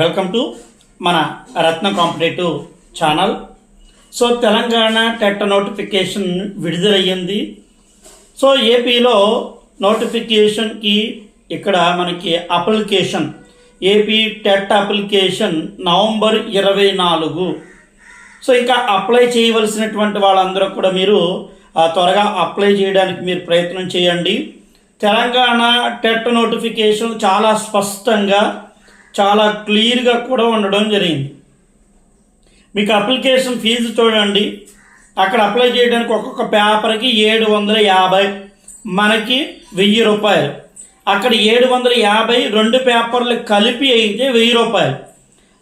Welcome to మన Ratna competitive channel. So Telangana TET notification విడుదలయ్యింది. So ఏపీలో నోటిఫికేషన్కి ఇక్కడ మనకి application AP TET application November ఇరవై నాలుగు. సో ఇంకా అప్లై చేయవలసినటువంటి వాళ్ళందరూ కూడా మీరు త్వరగా అప్లై చేయడానికి మీరు ప్రయత్నం చేయండి. తెలంగాణ టెట్ నోటిఫికేషన్ చాలా స్పష్టంగా చాలా క్లియర్గా కూడా ఉండడం జరిగింది. మీకు అప్లికేషన్ ఫీజు చూడండి. అక్కడ అప్లై చేయడానికి ఒక్కొక్క పేపర్కి ఏడు వందల యాభై మనకి వెయ్యి రూపాయలు. అక్కడ ఏడు వందల యాభై రెండు పేపర్లు కలిపి అయితే వెయ్యి రూపాయలు.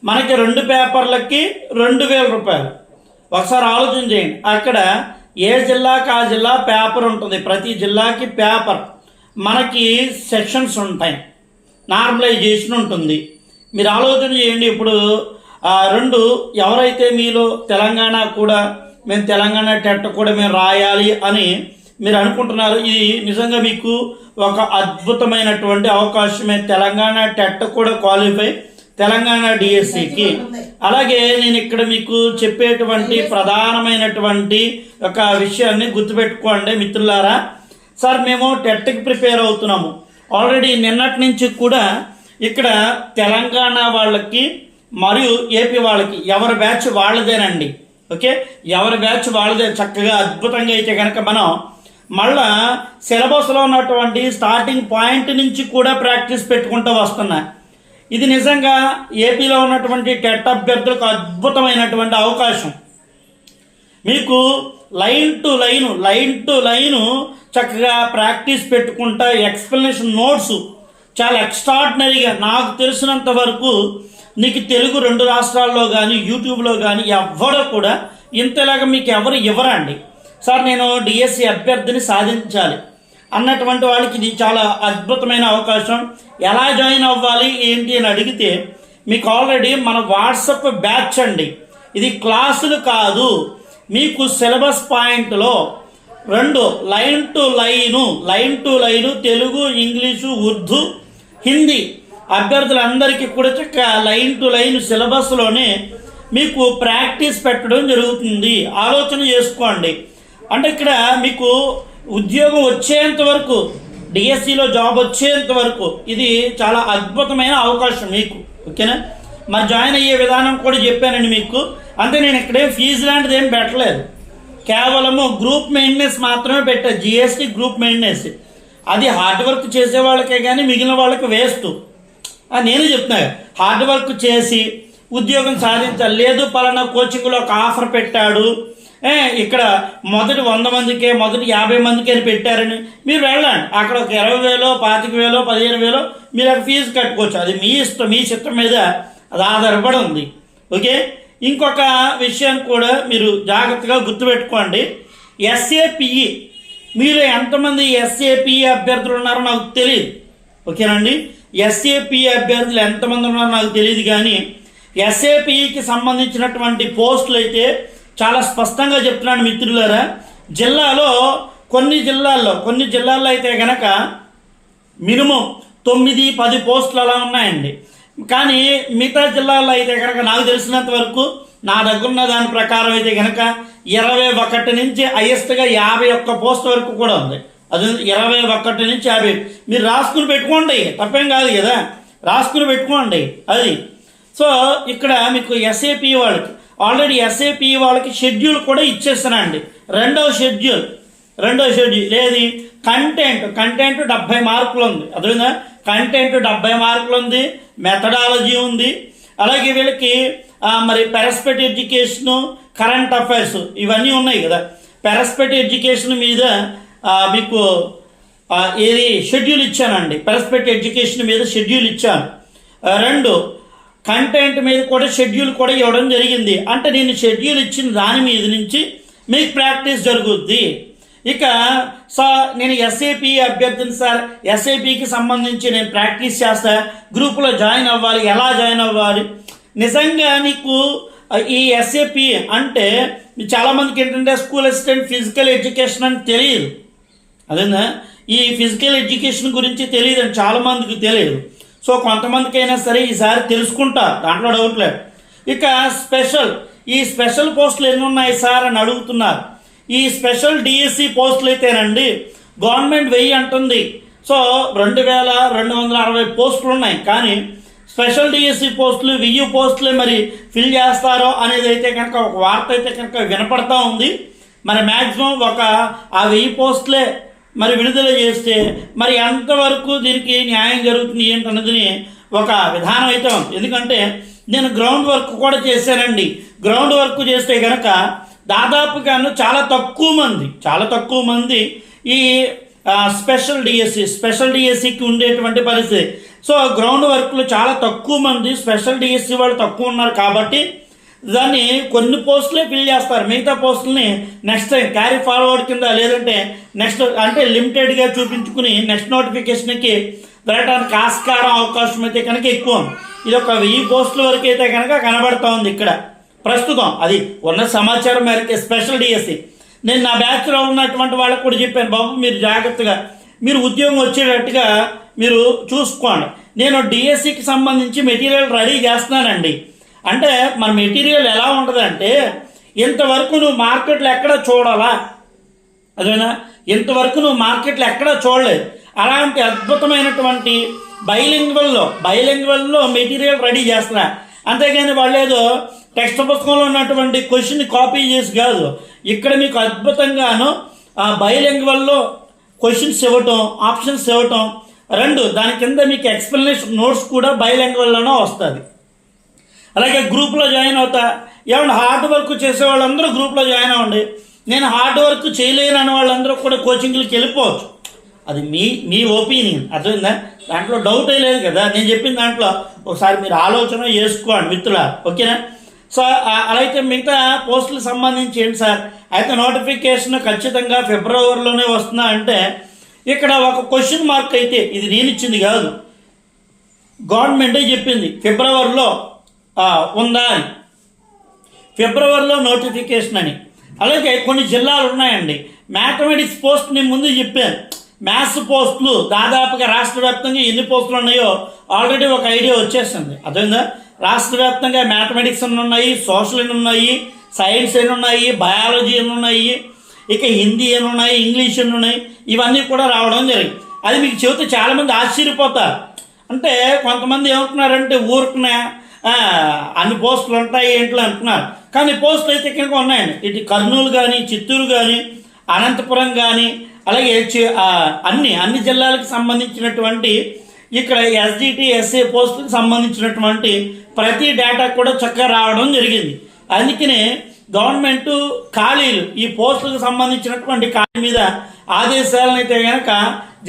మనకి రెండు పేపర్లకి రెండు వేల రూపాయలు. ఒకసారి ఆలోచన చేయండి. అక్కడ ఏ జిల్లాకి ఆ జిల్లా పేపర్ ఉంటుంది? ప్రతి జిల్లాకి పేపర్ మనకి సెక్షన్స్ ఉంటాయి. నార్మలైజేషన్ ఉంటుంది. మీరు ఆలోచన చేయండి ఇప్పుడు ఆ రెండు ఎవరైతే మీలో తెలంగాణ కూడా మేము తెలంగాణ టెట్ కూడా మేము రాయాలి అని మీరు అనుకుంటున్నారు ఇది నిజంగా మీకు ఒక అద్భుతమైనటువంటి అవకాశమే. తెలంగాణ టెట్ కూడా క్వాలిఫై తెలంగాణ డిఎస్సికి. అలాగే నేను ఇక్కడ మీకు చెప్పేటువంటి ప్రధానమైనటువంటి ఒక విషయాన్ని గుర్తుపెట్టుకోండి మిత్రులారా. సార్ మేము టెట్కి ప్రిపేర్ అవుతున్నాము. ఆల్రెడీ నిన్నటి నుంచి కూడా ఇక్కడ తెలంగాణ వాళ్ళకి మరియు ఏపీ వాళ్ళకి ఎవరి బ్యాచ్ వాళ్ళదేనండి. ఓకే? ఎవరి బ్యాచ్ వాళ్ళదే? చక్కగా అద్భుతంగా అయితే కనుక మనం మళ్ళా సిలబస్లో ఉన్నటువంటి స్టార్టింగ్ పాయింట్ నుంచి కూడా ప్రాక్టీస్ పెట్టుకుంటూ వస్తున్నా. ఇది నిజంగా ఏపీలో ఉన్నటువంటి టెట్ అభ్యర్థులకు అద్భుతమైనటువంటి అవకాశం. మీకు line to line line to line చక్కగా ప్రాక్టీస్ పెట్టుకుంటా ఎక్స్ప్లెనేషన్ నోట్స్ చాలా ఎక్స్ట్రాడినరీగా నాకు తెలిసినంత వరకు నీకు తెలుగు రెండు రాష్ట్రాల్లో కానీ యూట్యూబ్లో కానీ ఎవ్వరో కూడా ఇంతలాగా మీకు ఎవరు ఇవ్వరండి. సార్ నేను డిఎస్సి అభ్యర్థిని సాధించాలి అన్నటువంటి వాళ్ళకి ఇది చాలా అద్భుతమైన అవకాశం. ఎలా జాయిన్ అవ్వాలి ఏంటి అని అడిగితే మీకు ఆల్రెడీ మన వాట్సప్ బ్యాచ్ అండి. ఇది క్లాసులు కాదు. మీకు సిలబస్ పాయింట్లో రెండు line to line line to line Telugu English Urdu Hindi అభ్యర్థులందరికీ కూడా చక్క లైన్ టు లైన్ సిలబస్లోనే మీకు ప్రాక్టీస్ పెట్టడం జరుగుతుంది. ఆలోచన చేసుకోండి. అంటే ఇక్కడ మీకు ఉద్యోగం వచ్చేంత వరకు డిఎస్సిలో జాబ్ వచ్చేంత వరకు ఇది చాలా అద్భుతమైన అవకాశం మీకు. ఓకేనా? మరి జాయిన్ అయ్యే విధానం కూడా చెప్పానండి మీకు. అంతే నేను ఇక్కడేం ఫీజు లాంటిది ఏం పెట్టలేదు. కేవలము గ్రూప్ మెయింటెనెన్స్ మాత్రమే పెట్టా జిఎస్టీ గ్రూప్ మెయింటెనెన్స్. అది హార్డ్ వర్క్ చేసే వాళ్ళకే కానీ మిగిలిన వాళ్ళకి వేస్ట్ నేను చెప్తున్నా హార్డ్ వర్క్ చేసి ఉద్యోగం సాధించాలి లేదు పలానా కోచింగ్లో ఒక ఆఫర్ పెట్టాడు. ఏ, ఇక్కడ మొదటి వంద మందికే మొదటి యాభై మందికి అని పెట్టారని మీరు వెళ్ళండి. అక్కడ ఒక ఇరవై వేలో పాతిక వేలో పదిహేను వేలో మీరు అక్కడ ఫీజు కట్టుకోవచ్చు. అది మీ ఇష్టం మీ చిత్తం మీద అది ఆధారపడి ఉంది. ఓకే? ఇంకొక విషయాన్ని కూడా మీరు జాగ్రత్తగా గుర్తుపెట్టుకోండి. ఎస్ఏపిఈ మీరు ఎంతమంది ఎస్ఏపీ అభ్యర్థులు ఉన్నారో నాకు తెలియదు ఓకేనండి ఎస్ఏపి అభ్యర్థులు ఎంతమంది ఉన్నారో నాకు తెలియదు కానీ ఎస్ఏపికి సంబంధించినటువంటి పోస్టులు అయితే చాలా స్పష్టంగా చెప్తున్నాను మిత్రులారా. జిల్లాలో కొన్ని జిల్లాల్లో కొన్ని జిల్లాల్లో అయితే కనుక మినిమం తొమ్మిది పది పోస్టులు అలా ఉన్నాయండి. కానీ మిగతా జిల్లాల్లో అయితే కనుక నాకు తెలిసినంత వరకు నా దగ్గరున్న దాని ప్రకారం అయితే కనుక ఇరవై ఒకటి నుంచి హైయెస్ట్గా యాభై ఒక్క పోస్ట్ వరకు కూడా ఉంది. అది ఇరవై ఒకటి నుంచి యాభై. మీరు రాసుకుని పెట్టుకోండి. తప్పేం కాదు కదా? రాసుకుని పెట్టుకోండి. అది. సో ఇక్కడ మీకు ఎస్ఏపి వాళ్ళకి ఆల్రెడీ ఎస్ఏపి వాళ్ళకి షెడ్యూల్ కూడా ఇచ్చేస్తానండి రెండవ షెడ్యూల్. రెండవ షెడ్యూల్. ఏది? కంటెంట్. కంటెంట్ డెబ్బై మార్కులు ఉంది. అదేవిధంగా కంటెంట్ డెబ్బై మార్కులు ఉంది. మెథడాలజీ ఉంది. అలాగే వీళ్ళకి మరి పెరస్పెట్ ఎడ్యుకేషను కరెంట్ అఫైర్స్ ఇవన్నీ ఉన్నాయి కదా. పెరస్పెట్ ఎడ్యుకేషన్ మీద మీకు ఏది షెడ్యూల్ ఇచ్చానండి. పెరస్పెట్ ఎడ్యుకేషన్ మీద షెడ్యూల్ ఇచ్చాను. రెండు కంటెంట్ మీద కూడా షెడ్యూల్ కూడా ఇవ్వడం జరిగింది. అంటే నేను షెడ్యూల్ ఇచ్చిన దాని మీద నుంచి మీకు ప్రాక్టీస్ జరుగుద్ది. ఇక సార్ నేను ఎస్ఏపి అభ్యర్థిని సార్ ఎస్ఏపికి సంబంధించి నేను ప్రాక్టీస్ చేస్తా. గ్రూపులో జాయిన్ అవ్వాలి. ఎలా జాయిన్ అవ్వాలి? నిజంగా నీకు ఈ ఎస్ఏపి అంటే చాలామందికి ఏంటంటే స్కూల్ అసిస్టెంట్ ఫిజికల్ ఎడ్యుకేషన్ అని తెలియదు. అదేనా? ఈ ఫిజికల్ ఎడ్యుకేషన్ గురించి తెలియదు అని చాలామందికి తెలియదు. సో కొంతమందికైనా సరే ఈసారి తెలుసుకుంటా దాంట్లో డౌట్ లేదు. ఇక స్పెషల్ ఈ స్పెషల్ పోస్టులు ఎన్ని ఉన్నాయి సార్ అని అడుగుతున్నారు. ఈ స్పెషల్ డిఎస్సి పోస్టులు అయితేనండి గవర్నమెంట్ వెయ్యి అంటుంది. సో రెండు వేల రెండు వందల అరవై పోస్టులు ఉన్నాయి. కానీ స్పెషల్ డిఎస్సి పోస్టులు వెయ్యి పోస్టులు మరి ఫిల్ చేస్తారో అనేది అయితే కనుక ఒక వార్త అయితే కనుక వినపడతా ఉంది. మరి మ్యాక్సిమం ఒక ఆ వెయ్యి పోస్టులే మరి విడుదల చేస్తే మరి ఎంతవరకు దీనికి న్యాయం జరుగుతుంది ఏంటన్నది ఒక విధానం అయితే ఉంది. ఎందుకంటే నేను గ్రౌండ్ వర్క్ కూడా చేశానండి. గ్రౌండ్ వర్క్ చేస్తే కనుక దాదాపుగాను చాలా తక్కువ మంది చాలా తక్కువ మంది ఈ స్పెషల్ డిఎస్సి స్పెషల్ డిఎస్సికి ఉండేటువంటి పరిస్థితి. సో గ్రౌండ్ వర్క్లు చాలా తక్కువ మంది స్పెషల్ డిఎస్సి వాళ్ళు తక్కువ ఉన్నారు కాబట్టి దాన్ని కొన్ని పోస్టులే ఫిల్ చేస్తారు. మిగతా పోస్టుల్ని నెక్స్ట్ టైం క్యారీ ఫార్వర్డ్ కింద లేదంటే నెక్స్ట్ అంటే లిమిటెడ్గా చూపించుకుని నెక్స్ట్ నోటిఫికేషన్కి వెళ్ళడానికి ఆస్కారం అవకాశం అయితే కనుక ఎక్కువ ఉంది. ఇది ఒక వెయ్యి పోస్టుల వరకు అయితే కనుక కనబడతా ఉంది ఇక్కడ. ప్రస్తుతం అది ఉన్న సమాచారం మేరకు స్పెషల్ డిఎస్సి నేను నా బ్యాచ్లో ఉన్నటువంటి వాళ్ళకు కూడా చెప్పాను బాబు మీరు జాగ్రత్తగా మీరు ఉద్యోగం వచ్చేటట్టుగా మీరు చూసుకోండి. నేను డిఎస్సికి సంబంధించి మెటీరియల్ రెడీ చేస్తున్నానండి. అంటే మన మెటీరియల్ ఎలా ఉంటుందంటే ఇంతవరకు నువ్వు మార్కెట్లో ఎక్కడ చూడాలా? అదేనా? ఇంతవరకు నువ్వు మార్కెట్లో ఎక్కడ చూడలేదు. అలాంటి అద్భుతమైనటువంటి బైలింగ్వల్లో బైలింగ్వల్లో మెటీరియల్ రెడీ చేస్తున్నా. అంతేగాని వాళ్ళు ఏదో టెక్స్ట్ పుస్తకంలో ఉన్నటువంటి క్వశ్చన్ కాపీ చేసి కాదు. ఇక్కడ మీకు అద్భుతంగాను ఆ బైలింగ్వల్లో క్వశ్చన్స్ ఇవ్వటం ఆప్షన్స్ ఇవ్వటం రెండు దాని కింద మీకు ఎక్స్ప్లెనేషన్ నోట్స్ కూడా బైలింగ్వల్లోనే వస్తుంది అలాగే గ్రూప్లో జాయిన్ అవుతా. ఏమన్నా హార్డ్ వర్క్ చేసే వాళ్ళందరూ గ్రూప్లో జాయిన్ అవ్వండి. నేను హార్డ్ వర్క్ చేయలేను అనే వాళ్ళందరూ కూడా కోచింగ్లకి వెళ్ళిపోవచ్చు. అది మీ మీ ఒపీనియన్ అర్థమైందా? దాంట్లో డౌట్ లేదు కదా. నేను చెప్పిన దాంట్లో ఒకసారి మీరు ఆలోచన చేసుకోండి మిత్రుల ఓకేనా? సో ఆ- అలా అయితే మిగతా పోస్టులకు సంబంధించి ఏంటి సార్? అయితే నోటిఫికేషన్ ఖచ్చితంగా ఫిబ్రవరిలోనే వస్తుందా అంటే ఇక్కడ ఒక క్వశ్చన్ మార్క్ అయితే ఇది నేను ఇచ్చింది కాదు. గవర్నమెంటే చెప్పింది ఫిబ్రవరిలో ఉందా అని. ఫిబ్రవరిలో నోటిఫికేషన్ అని. అలాగే కొన్ని జిల్లాలు ఉన్నాయండి. మ్యాథమెటిక్స్ పోస్ట్ నేను ముందు చెప్పాను. మ్యాథ్స్ పోస్టులు దాదాపుగా రాష్ట్ర వ్యాప్తంగా ఎన్ని పోస్టులు ఉన్నాయో ఆల్రెడీ ఒక ఐడియా వచ్చేసింది. అర్థమైందా? రాష్ట్ర వ్యాప్తంగా మ్యాథమెటిక్స్ ఎన్ని ఉన్నాయి సోషల్ ఎన్ని ఉన్నాయి సైన్స్ ఎన్ని ఉన్నాయి బయాలజీ ఎన్ని ఉన్నాయి ఇక హిందీ ఎన్ని ఉన్నాయి ఇంగ్లీష్ ఎన్ని ఉన్నాయి ఇవన్నీ కూడా రావడం జరిగింది. అది మీకు చెబితే చాలామంది ఆశ్చర్యపోతారు. అంటే కొంతమంది ఏమంటున్నారంటే ఊరుకునే అన్ని పోస్టులు ఉంటాయి ఏంట్లో అంటున్నారు. కానీ పోస్టులు అయితే కనుక ఉన్నాయండి. ఇటు కర్నూలు కానీ చిత్తూరు కానీ అనంతపురం కానీ అలాగే అన్ని అన్ని జిల్లాలకు సంబంధించినటువంటి ఇక్కడ ఎస్జిటి ఎస్ఏ పోస్టులకు సంబంధించినటువంటి ప్రతి డేటా కూడా చక్కగా రావడం జరిగింది. అందుకనే గవర్నమెంట్ ఖాళీలు ఈ పోస్టులకు సంబంధించినటువంటి ఖాళీ మీద ఆదేశాలను అయితే కనుక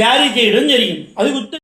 జారీ చేయడం జరిగింది. అది గుర్తు